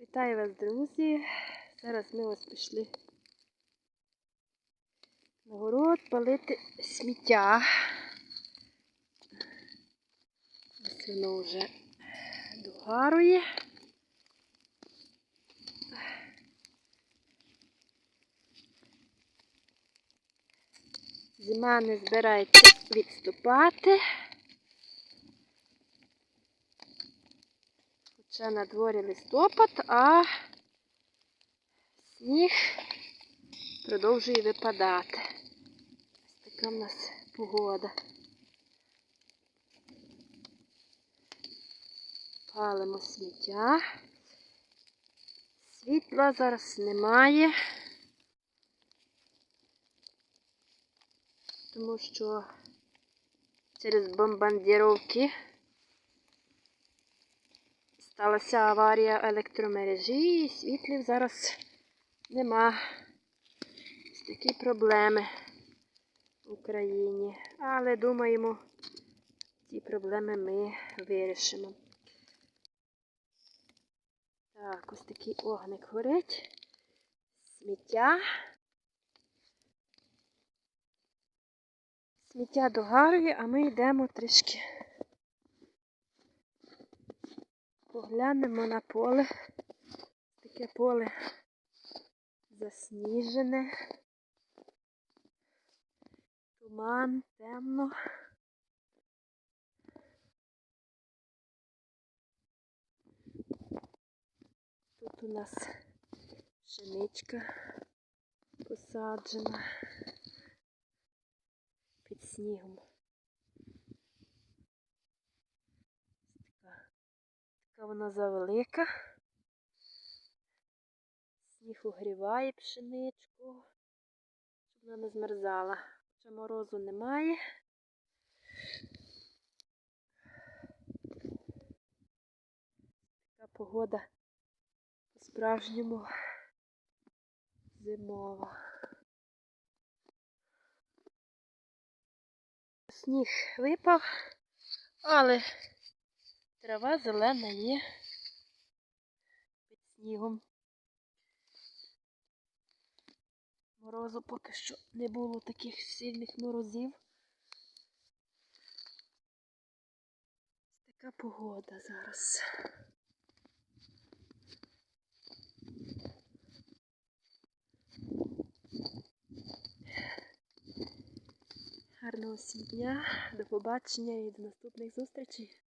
Вітаю вас, друзі! Зараз ми ось пішли на город палити сміття. Ось воно вже догарує. Зима не збирається відступати. Хоча на дворі листопад, а сніг продовжує випадати. Ось така в нас погода. Палимо сміття. Світла зараз немає, тому що через бомбардировки Сталася аварія електромережі і світлів зараз нема. Ось такі проблеми в Україні. Але думаємо, ці проблеми ми вирішимо. Так, ось такий огник горить. Сміття. Сміття догарує, а ми йдемо трішки. Поглянемо на поле. Таке поле засніжене. Туман, темно. Тут у нас пшеничка посаджена під снігом. Така вона завелика. Сніг угріває пшеничку, щоб вона не змерзала. Хоча морозу немає. Така погода по-справжньому зимова. Сніг випав, але Трава зелена є під снігом. Морозу поки що не було таких сильних морозів. Така погода зараз. Гарного всім дня, до побачення і до наступних зустрічей.